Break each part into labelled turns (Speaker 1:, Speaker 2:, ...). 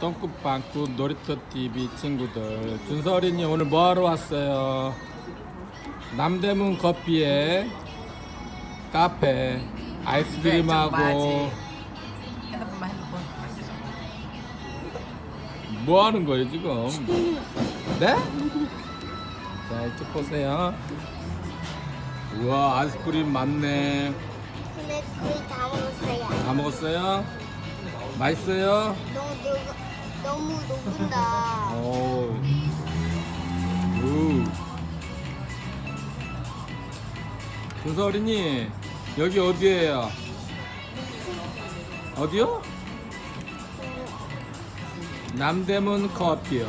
Speaker 1: 똥꾸빵꾸 놀이터 TV 친구들 준서 어린이 오늘 뭐 하러 왔어요? 남대문 커피에 카페 아이스크림하고
Speaker 2: 핸드폰만 핸드폰.
Speaker 1: 뭐 하는 거예요 지금? 네? 자 이쪽 보세요. 우와 아이스크림 많네.
Speaker 3: 근데 거의 다 먹었어요.
Speaker 1: 다 먹었어요? 맛있어요?
Speaker 3: 너무 녹는다.
Speaker 1: 오. 우. 준서 어린이 여기 어디예요? 어디요? 남대문 커피요.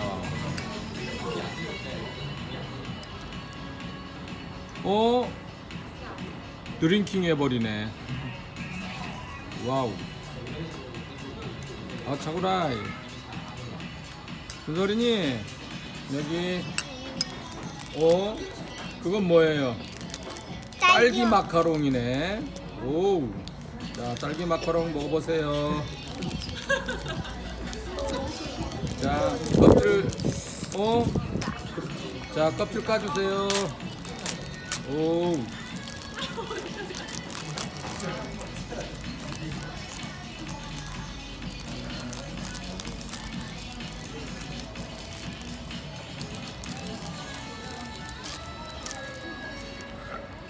Speaker 1: 어? 드링킹 해버리네. 와우. 아 차구라이. 준서린이 여기 어 그건 뭐예요? 딸기 마카롱이네. 오. 자 딸기 마카롱 먹어보세요. 자 껍질 어. 자 껍질 까주세요. 오.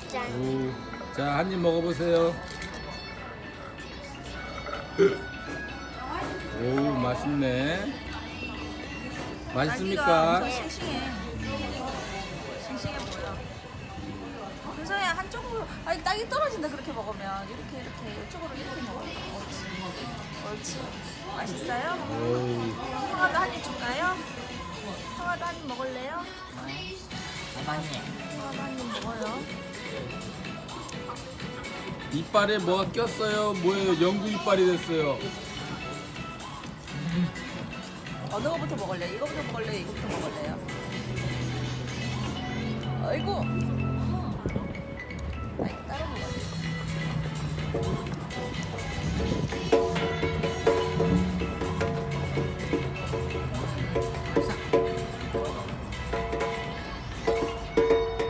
Speaker 3: 짠.
Speaker 1: 오. 자, 한 입 먹어보세요. 오, 맛있네. 맛있습니까?
Speaker 2: 딸기가 엄청 싱싱해. 싱싱해 보여. 준서야 한쪽으로 아니 딸기 떨어진다 그렇게 먹으면 이렇게 이렇게 이쪽으로 이렇게 먹어. 옳지. 옳지. 맛있어요?
Speaker 1: 오,
Speaker 2: 형아도 한입 줄까요? 형아도 한입 먹을래요?
Speaker 4: 많이
Speaker 2: 형아도 한입 먹어요.
Speaker 1: 이빨에 뭐가 꼈어요? 뭐예요? 연구 이빨이 됐어요.
Speaker 2: 어느 거부터 먹을래? 이거부터 먹을래? 이거부터 먹을래요? 아이고.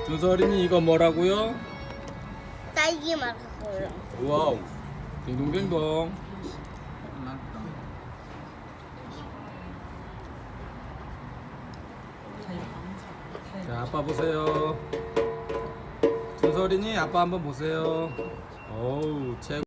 Speaker 1: 준서 어린이 이거 뭐라고요?
Speaker 3: 딸기 마카롱.
Speaker 1: 와우. 딩동댕동. 자, 아빠 보세요. 준서 어린이 아빠 한번 보세요. 어우, 최고.